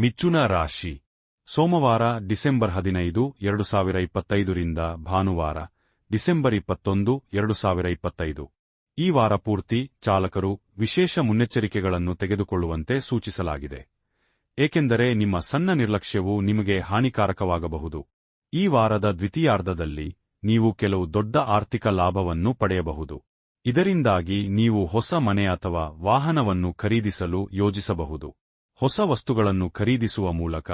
ಮಿಥುನ ರಾಶಿ. ಸೋಮವಾರ, ಡಿಸೆಂಬರ್ ಹದಿನೈದು ಎರಡು ಸಾವಿರ ಇಪ್ಪತ್ತೈದರಿಂದ ಭಾನುವಾರ, ಡಿಸೆಂಬರ್ ಇಪ್ಪತ್ತೊಂದು ಎರಡು ಸಾವಿರ ಇಪ್ಪತ್ತೈದು ಈ ವಾರ ಪೂರ್ತಿ ಚಾಲಕರು ವಿಶೇಷ ಮುನ್ನೆಚ್ಚರಿಕೆಗಳನ್ನು ತೆಗೆದುಕೊಳ್ಳುವಂತೆ ಸೂಚಿಸಲಾಗಿದೆ. ಏಕೆಂದರೆ ನಿಮ್ಮ ಸಣ್ಣ ನಿರ್ಲಕ್ಷ್ಯವು ನಿಮಗೆ ಹಾನಿಕಾರಕವಾಗಬಹುದು. ಈ ವಾರದ ದ್ವಿತೀಯಾರ್ಧದಲ್ಲಿ ನೀವು ಕೆಲವು ದೊಡ್ಡ ಆರ್ಥಿಕ ಲಾಭವನ್ನು ಪಡೆಯಬಹುದು. ಇದರಿಂದಾಗಿ ನೀವು ಹೊಸ ಮನೆ ಅಥವಾ ವಾಹನವನ್ನು ಖರೀದಿಸಲು ಯೋಜಿಸಬಹುದು. ಹೊಸ ವಸ್ತುಗಳನ್ನು ಖರೀದಿಸುವ ಮೂಲಕ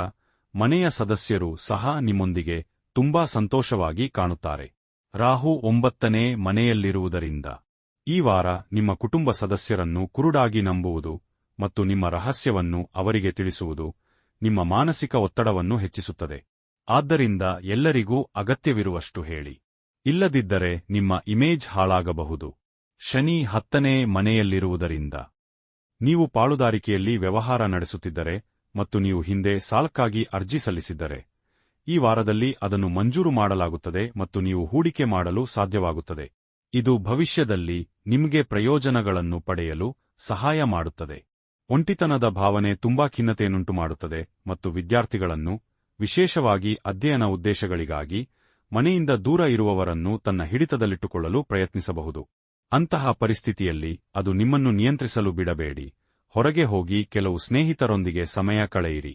ಮನೆಯ ಸದಸ್ಯರು ಸಹ ನಿಮ್ಮೊಂದಿಗೆ ತುಂಬಾ ಸಂತೋಷವಾಗಿ ಕಾಣುತ್ತಾರೆ. ರಾಹು ಒಂಬತ್ತನೇ ಮನೆಯಲ್ಲಿರುವುದರಿಂದ ಈ ವಾರ ನಿಮ್ಮ ಕುಟುಂಬ ಸದಸ್ಯರನ್ನು ಕುರುಡಾಗಿ ನಂಬುವುದು ಮತ್ತು ನಿಮ್ಮ ರಹಸ್ಯವನ್ನು ಅವರಿಗೆ ತಿಳಿಸುವುದು ನಿಮ್ಮ ಮಾನಸಿಕ ಒತ್ತಡವನ್ನು ಹೆಚ್ಚಿಸುತ್ತದೆ. ಆದ್ದರಿಂದ ಎಲ್ಲರಿಗೂ ಅಗತ್ಯವಿರುವಷ್ಟು ಹೇಳಿ. ಇಲ್ಲದಿದ್ದರೆ ನಿಮ್ಮ ಇಮೇಜ್ ಹಾಳಾಗಬಹುದು. ಶನಿ ಹತ್ತನೇ ಮನೆಯಲ್ಲಿರುವುದರಿಂದ ನೀವು ಪಾಳುದಾರಿಕೆಯಲ್ಲಿ ವ್ಯವಹಾರ ನಡೆಸುತ್ತಿದ್ದರೆ ಮತ್ತು ನೀವು ಹಿಂದೆ ಸಾಲಕ್ಕಾಗಿ ಅರ್ಜಿ ಸಲ್ಲಿಸಿದ್ದರೆ, ಈ ವಾರದಲ್ಲಿ ಅದನ್ನು ಮಂಜೂರು ಮಾಡಲಾಗುತ್ತದೆ ಮತ್ತು ನೀವು ಹೂಡಿಕೆ ಮಾಡಲು ಸಾಧ್ಯವಾಗುತ್ತದೆ. ಇದು ಭವಿಷ್ಯದಲ್ಲಿ ನಿಮಗೆ ಪ್ರಯೋಜನಗಳನ್ನು ಪಡೆಯಲು ಸಹಾಯ ಮಾಡುತ್ತದೆ. ಒಂಟಿತನದ ಭಾವನೆ ತುಂಬಾ ಖಿನ್ನತೆಯನ್ನುಂಟು ಮಾಡುತ್ತದೆ ಮತ್ತು ವಿದ್ಯಾರ್ಥಿಗಳನ್ನು, ವಿಶೇಷವಾಗಿ ಅಧ್ಯಯನ ಉದ್ದೇಶಗಳಿಗಾಗಿ, ಮನೆಯಿಂದ ದೂರ ಇರುವವರನ್ನು ತನ್ನ ಹಿಡಿತದಲ್ಲಿಟ್ಟುಕೊಳ್ಳಲು ಪ್ರಯತ್ನಿಸಬಹುದು. ಅಂತಹ ಪರಿಸ್ಥಿತಿಯಲ್ಲಿ ಅದು ನಿಮ್ಮನ್ನು ನಿಯಂತ್ರಿಸಲು ಬಿಡಬೇಡಿ. ಹೊರಗೆ ಹೋಗಿ ಕೆಲವು ಸ್ನೇಹಿತರೊಂದಿಗೆ ಸಮಯ ಕಳೆಯಿರಿ.